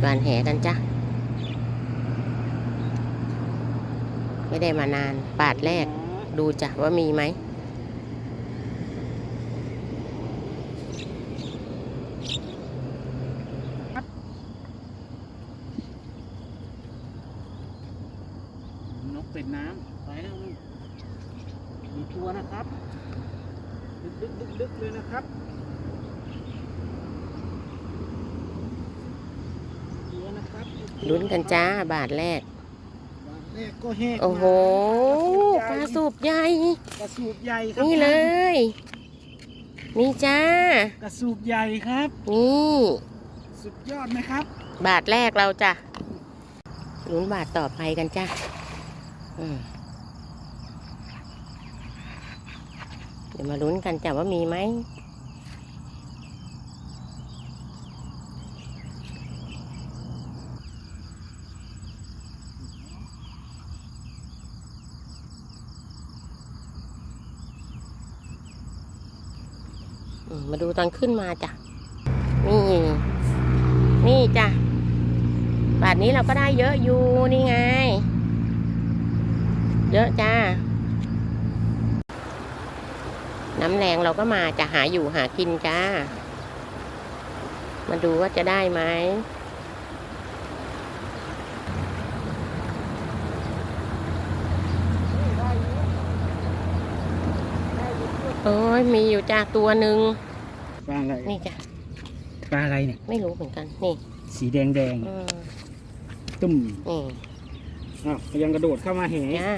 หวานแหกันจ้ะ ไม่ได้มานาน ปาดแรก ดูจ้ะว่ามีไหม นกเป็ดน้ำ ไปแล้วลูกมีตัวนะครับ ดึกดึกดึกดึกเลยนะครับตัวนะครับ ลุ้นกันจ้าบาทแรก บาทแรกก็แหกโอ้โหปปลาลาสูบใหญ่ กระสูบใหญ่ครับนี่เลย นี่จ้า กระสูบใหญ่ครับ นี่ สุดยอดไหมครับ บาทแรกเราจ้ะลุ้นบาทต่อไปกันจ้ะอืมเดี๋ยวมาลุ้นกันจ้ะว่ามีไหม มาดูตอนขึ้นมาจ้ะ นี่ นี่จ้ะบาทนี้เราก็ได้เยอะอยู่นี่ไง เยอะจ้า น้ำแรงเราก็มาจะหาอยู่หากินจ้า มาดูว่าจะได้ไหม โอ้ยมีอยู่จ้าตัวหนึ่งปลาอะไรนี่จ้ะปลาอะไรเนี่ยไม่รู้เหมือนกัน นี่สีแดงแดงอืมตุ้มนี่อ้าวยังกระโดดเข้ามาแหจ้า